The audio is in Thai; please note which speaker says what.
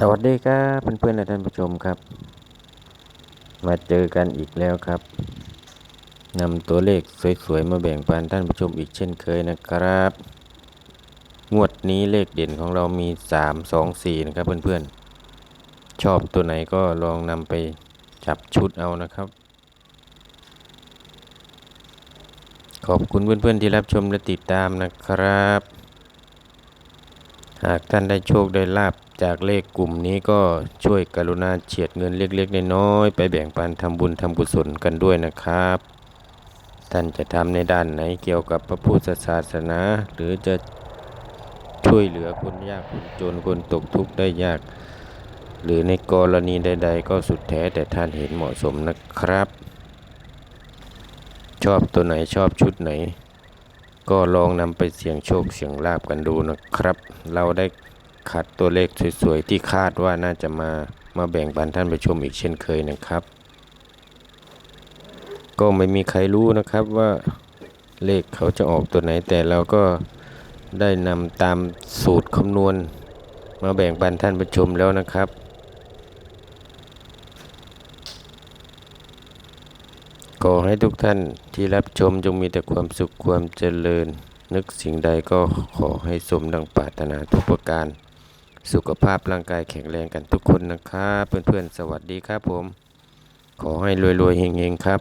Speaker 1: สวัสดีครับเพื่อนๆและท่านผู้ชมครับ มาเจอกันอีกแล้วครับนำตัวเลขสวยๆมาแบ่งปันท่านผู้ชมอีกเช่นเคยนะครับ งวดนี้เลขเด่นของเรามี 3 2 4 นะครับเพื่อนๆ ชอบตัวไหนก็ลองนำไปจับชุดเอานะครับ ขอบคุณเพื่อนๆที่รับชมและติดตามนะครับ หากท่านได้โชคได้ลาบจากเลขกลุ่มนี้ก็ช่วยกรุณาเฉียดเงินเล็กๆน้อยๆไปแบ่งปันทำบุญทำกุศลกันด้วยนะครับ ท่านจะทำในด้านไหนเกี่ยวกับพระพุทธศาสนา หรือจะช่วยเหลือคนยากคนจนคนตกทุกข์ได้ยาก หรือในกรณีใด ๆ ก็สุดแท้แต่ท่านเห็นเหมาะสมนะครับ ชอบตัวไหนชอบชุดไหน ก็ลองนำไปเสี่ยงโชคเสี่ยงลาบกันดูนะครับ เราได้คัดตัวเลขสวยๆ ที่คาดว่าน่าจะมามาแบ่งปันท่านผู้ชมอีกเช่นเคยนะครับ ก็ไม่มีใครรู้นะครับว่าเลขเขาจะออกตัวไหนแต่เราก็ได้นำตามสูตรคำนวณมาแบ่งปันท่านผู้ชมแล้วนะครับ ขอให้ทุกท่านที่รับชมจงมีแต่ความสุขความเจริญ นึกสิ่งใดก็ขอให้สมดังปรารถนาทุกประการ สุขภาพร่างกายแข็งแรงกันทุกคนนะครับ เพื่อนๆ สวัสดีครับผม ขอให้รวยๆเฮงๆครับ